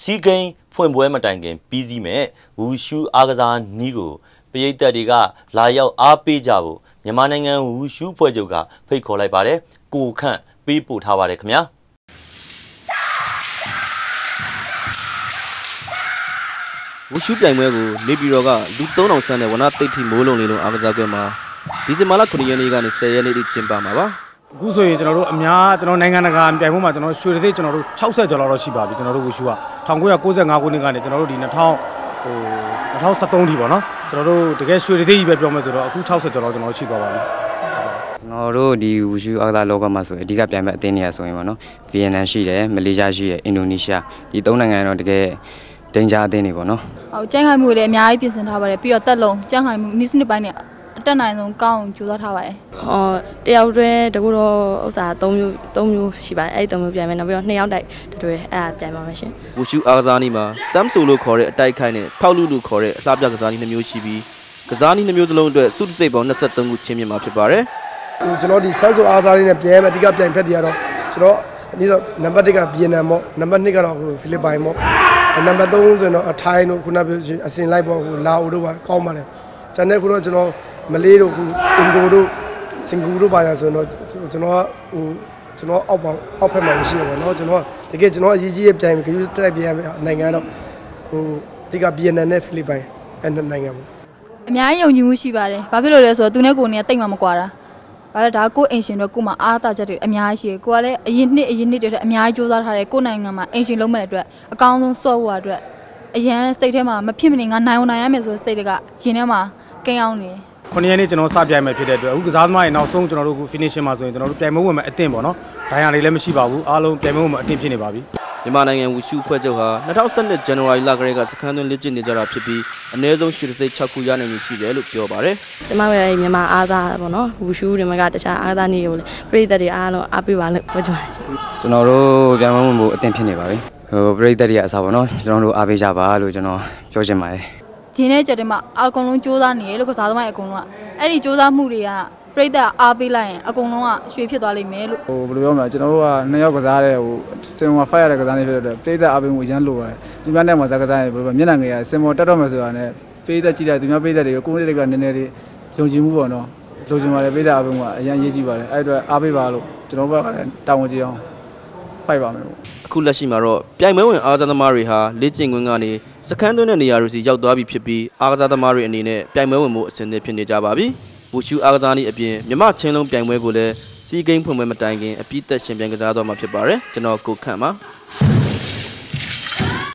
စီဂိမ်းဖွင့်ပွဲမတိုင်ခင်ပြီးစီးမဲ့ဝူရှူအားကစားနီးကိုပရိသတ်တွေကလာရောက်အားပေးကြဖို့မြန်မာနိုင်ငံဝူရှူဖွဲ့ချုပ်ကဖိတ်ခေါ်လိုက်ပါတယ်ကိုခန့်ပေးပို့ထားပါတယ်ခင်ဗျာဝရှုပြိုင်ပွဲကိုနေပြည်တော်ကလူ3000ဆန်းတဲ့ဝနသိဋ္ဌိမိုးလုံးလေးလုံးအားကစားကွင်းမှာဒီဇင်ဘာလ9ရက်နေ့ကနေ10ရက်နေ့ထိကျင်းပမှာပါ အခုဆိုရင်ကျွန်တော်တို့အများကျွန်တော်နိုင်ငံတကာပြိုင်ပွဲမှာကျွန်တော်ရွှေတသိပ်ကျွန်တော်တို့60ကျော်လောက်တော့ရှိပါပြီကျွန်တော်တို့ဝရှူက1995ခုနှစ်ကနေကျွန်တော်တို့ဒီ2000ဟို2013ထိပေါ့နော်ကျွန်တော်တို့တကယ်ရွှေတသိပ်ကြီးပဲပြောမယ်ဆိုတော့အခု60ကျော်လောက်ကျွန်တော်တို့ရှိသွားပါပြီကျွန်တော်တို့ဒီဝူရှူအားကစားလောကမှာဆိုရင်အဓိကပြိုင်ပွဲအသင်းတွေကဆိုရင်ပေါ့နော်ဗီယက်နမ်ရှိတယ်မလေးရှားရှိတယ်အင်ဒိုနီးရှားဒီသုံးနိုင်ငံတော့တကယ်ဒိန်ဂျာအသင်းတွေပေါ့နော်ဟုတ်ကြံ့ခိုင်မှုတွေလည်းအများကြီးပြင်ဆင်ထားပါတယ်ပြီးတော့တက်လုံးကြံ့ခိုင်မှုနီးစနစ်ပိုင်းနဲ့ အတက်နိုင်ဆုံးကောင်းအောင်ကြိုးစားထားပါတယ်အော်တယောက်တွဲတကူတော့ဥစ္စာ၃မျိုး၃မျိုးရှိပါတယ်အဲ့ဒီ၃မျိုးပြန်မယ်နောက်ပြီးတော့နှစ်ယောက်တိုက်တစ်တွဲအဲ့ဒါပြန်ပါမယ်ရှင်ဝရှုအားကစားနည်းမှာဆမ်ဆိုလို့ခေါ်တဲ့အတိုက်ခိုက်နဲ့ထောက်လူလို့ခေါ်တဲ့အလှပြကစားနည်းနှမျိုးရှိပြီးကစားနည်းနှမျိုးစလုံးအတွက်စုတစိတ်ပေါင်း23ခုချင်းမြင်မှာဖြစ်ပါတယ်ဟိုကျွန်တော်ဒီဆန်းဆိုအားစားလေးနဲ့ပြန်ရမယ်အဓိကပြန်ဖက်တွေကတော့ကျွန်တော်အနည်းဆုံးနံပါတ်1ကဗီယက်နမ်ပေါ့နံပါတ်2ကတော့ဟိုဖိလစ်ပိုင်ပေါ့နံပါတ်3ဆိုရင်တော့အထိုင်းတို့ခုနပြောအစင်လိုက်ပေါ့ဟိုလာအိုတို့ပါကောင်းပါတယ်ကျန်တဲ့ခုတော့ကျွန်တော် မလေးတို့ဟိုအင်ဒိုတို့စင်ကာပူတို့ပါရဆိုရင်တော့ကျွန်တော်ကဟိုကျွန်တော်အောက်ပါအောက်ဖက်မှာမရှိရပါတော့ကျွန်တော်တကယ်ကျွန်တော်အရေးကြီးရဲ့ပြန်ဂရုတက်ပြန်နိုင်ငံတော့ဟိုအဓိကဗီယက်နမ်နဲ့ဖိလစ်ပိုင်အဲ့နှစ်နိုင်ငံပေါ့အများကြီးယုံကြည်မှုရှိပါတယ်ဘာဖြစ်လို့လဲဆိုတော့သူနဲ့ကိုယ်နဲ့တိတ်မှမကွာတာဘာလဲဒါကိုယ်အင်ရှင်တော့ကိုယ်မှာအားသာချက်တွေအများကြီးရှိတယ်ကိုကလည်းအရင်နှစ်အရင်နှစ်တွေထက်အများကြီးစူးစမ်းထားတယ်ကိုယ်နိုင်ငံမှာအင်ရှင်လုံးမဲ့အတွက်အကောင်းဆုံးဆော့ဖို့အတွက်အရန်စိတ်ထဲမှာမဖြစ်မနေငါနိုင်အောင်နိုင်ရမယ်ဆိုတဲ့စိတ်တွေကရင်ထဲမှာကိန်းအောင်နေတယ် ခုနှစ်ရက်နေ့ကျွန်တော်စပြိုင်မယ်ဖြစ်တဲ့အတွက်အခုကစားသမားတွေနောက်ဆုံးကျွန်တော်တို့အခု finishing မှာဆိုရင်ကျွန်တော်တို့ပြိုင်ပွဲဝင်မယ်အသင့်ပေါ့နော်ဒိုင်ယာတွေလည်းမရှိပါဘူးအားလုံးပြိုင်ပွဲဝင်မယ်အသင့်ဖြစ်နေပါပြီမြန်မာနိုင်ငံဝရှုဖွဲ့ချုပ်ဟာ2012ဇန်နဝါရီလကတည်းကစခန်းသွင်းလက်ကျင့်နေကြတာဖြစ်ပြီးအနည်းဆုံးရွှေတစိတ်6ခုရနိုင်နေရှိတယ်လို့ပြောပါတယ်ကျမတို့ရဲ့မြန်မာအားသားပေါ့နော်ဝူရှူးတွေမှာကတခြားအားသားနေတွေကိုလည်းပြည်သက်တွေအားလုံးအားပေးပါလို့ပြောချင်ပါတယ်ကျွန်တော်တို့ပြိုင်ပွဲဝင်ဖို့အသင်ဖြစ်နေပါပြီဟိုပရိသတ်တွေကအစားပေါ့နော်ကျွန်တော်တို့အားပေးကြပါလို့ကျွန်တော်ပြောချင်ပါတယ် ဂျင်းတဲ့ချက်တွေမှာအကုန်လုံးစူးစမ်းနေရလို့ကစားသမားတွေအကုန်လုံးကအဲ့ဒီစူးစမ်းမှုတွေကပြိတ္တအားပေးလိုက်ရင်အကုန်လုံးကရွှေဖြစ်သွားလိမ့်မယ်လို့ဟိုဘယ်လိုပြောမလဲကျွန်တော်တို့ကနှစ်ယောက်ကစားတဲ့ဟိုစင်မောဖိုက်ရတဲ့ကစားနေဖြစ်တဲ့အတွက်ပိသက်အပင်ကိုရမ်းလိုပါတယ်ဒီများနဲ့မှာဇက်ကစားရင်ဘယ်လိုပဲမျက်နှာငယ်ရစင်မောတက်တော့မယ်ဆိုတာနဲ့ပိသက်ကြည့်လိုက်ဒီများပိသက်တွေကိုကိုယ်တွေကနည်းနည်းလေးယုံကြည်မှုပေါ့နော်လိုချင်ပါတယ်ပိသက်အပင်ကအရန်ရေးကြည့်ပါတယ်အဲ့အတွက်အားပေးပါလို့ကျွန်တော်ဘက်ကလည်းတာဝန်ကြည့်အောင်ဖိုက်ပါမယ်ပေါ့အခုလက်ရှိမှာတော့ပြိုင်ပွဲဝင်အားကစားသမားတွေဟာလေ့ကျင့်ခွင့်ကနေ စခန်းသွင်းတဲ့နေရာတွေစီရောက်သွားပြီဖြစ်ပြီးအားကစားသမားတွေအနေနဲ့ပြိုင်ပွဲဝင်မှုအဆင်သင့်ဖြစ်နေကြပါပြီ။ဘူရှူအားကစားနည်းအပြင်မြမချင်းလုံးပြိုင်ပွဲကိုလည်းစီးကိန်းဖွင့်ပွဲမတိုင်ခင်အပြည့်သက်ရှင်ပြိုင်ကစားတော့မှာဖြစ်ပါတယ်။ကျွန်တော်ကိုခန့်ပါ။